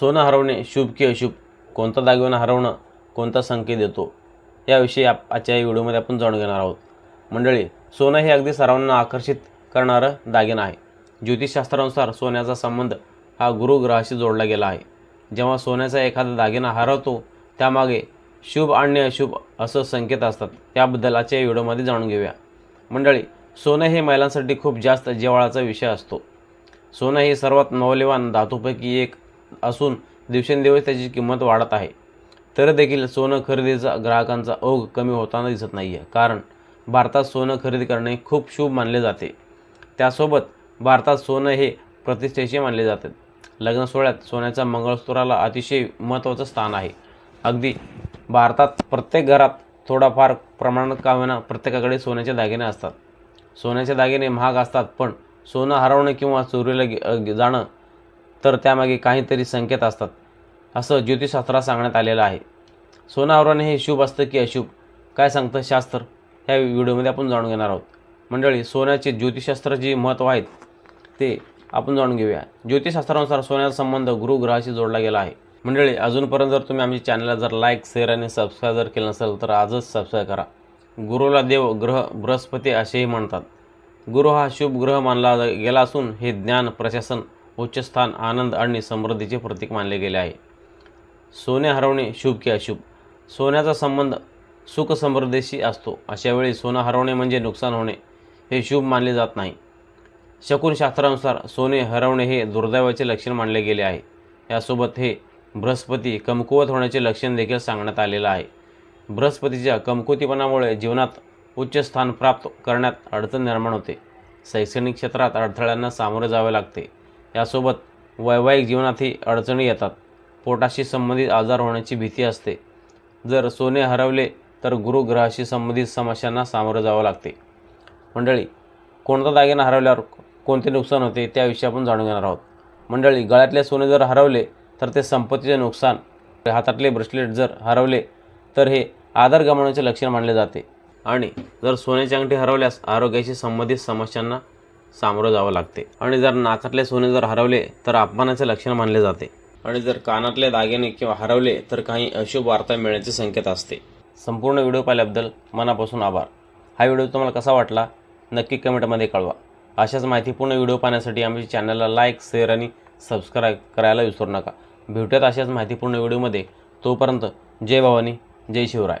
सोनं हरवणे शुभ की अशुभ? कोणता दागिना हरवणं कोणता संकेत देतो? याविषयी आप आजच्या या व्हिडिओमध्ये आपण जाणून घेणार आहोत. मंडळी सोनं हे अगदी सर्वांना आकर्षित करणारं दागिना आहे. ज्योतिषशास्त्रानुसार सोन्याचा संबंध हा गुरुग्रहाशी जोडला गेला आहे. जेव्हा सोन्याचा एखादा दागिना हरवतो त्यामागे शुभ आणि अशुभ असं संकेत असतात. त्याबद्दल आजच्या या व्हिडिओमध्ये जाणून घेऊया. मंडळी सोनं हे महिलांसाठी खूप जास्त जिव्हाळाचा विषय असतो. सोनं हे सर्वात मौल्यवान धातूपैकी एक असून दिवसेंदिवस त्याची किंमत वाढत आहे. तर देखील सोनं खरेदीचा ग्राहकांचा ओघ कमी होताना दिसत नाही आहे कारण भारतात सोनं खरेदी करणे खूप शुभ मानले जाते. त्यासोबत भारतात सोनं हे प्रतिष्ठेचे मानले जाते. लग्न सोहळ्यात सोन्याच्या मंगळसूत्राला अतिशय महत्त्वाचं स्थान आहे. अगदी भारतात प्रत्येक घरात थोडाफार प्रमाणात का प्रत्येकाकडे सोन्याचे दागिने असतात. सोन्याचे दागिने महाग असतात पण सोनं हरवणं किंवा चोरीला जाणं तर त्यामागे काहीतरी संकेत असतात असं ज्योतिषशास्त्रात सांगण्यात आलेलं आहे. सोनावरण हे शुभ असतं की अशुभ? काय सांगतं शास्त्र? ह्या व्हिडिओमध्ये आपण जाणून घेणार आहोत. मंडळी सोन्याचे ज्योतिषशास्त्र जे महत्त्व आहेत ते आपण जाणून घेऊया. ज्योतिषशास्त्रानुसार सोन्याचा संबंध गुरुग्रहाशी जोडला गेला आहे. मंडळी अजूनपर्यंत जर तुम्ही आमच्या चॅनलला जर लाईक शेअर आणि सबस्क्राईब जर केलं नसेल तर आजच सबस्क्राईब करा. गुरुला देव ग्रह बृहस्पती असेही म्हणतात. गुरु हा शुभ ग्रह मानला गेला असून हे ज्ञान प्रशासन उच्चस्थान आनंद आणि समृद्धीचे प्रतीक मानले गेले आहे. सोने हरवणे शुभ की अशुभ? सोन्याचा संबंध सुख समृद्धीशी असतो. अशावेळी सोनं हरवणे म्हणजे नुकसान होणे हे शुभ मानले जात नाही. शकुनशास्त्रानुसार सोने हरवणे हे दुर्दैवाचे लक्षण मानले गेले आहे. यासोबत हे बृहस्पती कमकुवत होण्याचे लक्षण देखील सांगण्यात आलेलं आहे. बृहस्पतीच्या कमकुवतीपणामुळे जीवनात उच्च स्थान प्राप्त करण्यात अडचण निर्माण होते. शैक्षणिक क्षेत्रात अडथळ्यांना सामोरे जावे लागते. यासोबत वैवाहिक जीवनातही अडचणी येतात. पोटाशी संबंधित आजार होण्याची भीती असते. जर सोने हरवले तर गुरुग्रहाशी संबंधित समस्यांना सामोरं जावं लागते. मंडळी कोणता दागिना हरवल्यावर कोणते नुकसान होते त्याविषयी आपण जाणून घेणार आहोत. मंडळी गळ्यातले सोने जर हरवले तर ते संपत्तीचे नुकसान हातातले ब्रेसलेट जर हरवले तर हे आधार गमावण्याचे लक्षण मानले जाते. आणि जर सोन्याची अंगठी हरवल्यास आरोग्याशी संबंधित समस्यांना सामोरं जावं लागते. आणि जर नाकातले सोने जर हरवले तर अपमानाचे लक्षण मानले जाते. आणि जर कानातले दागिने किंवा हरवले तर काही अशुभ वार्ता मिळण्याचे संकेत असते. संपूर्ण व्हिडिओ पाहिल्याबद्दल मनापासून आभार. हा व्हिडिओ तुम्हाला कसा वाटला नक्की कमेंटमध्ये कळवा. अशाच माहितीपूर्ण व्हिडिओ पाहण्यासाठी आमच्या चॅनलला लाईक शेअर आणि सबस्क्राईब करायला विसरू नका. भेटूयात अशाच माहितीपूर्ण व्हिडिओमध्ये. तोपर्यंत जय भवानी जय शिवराय.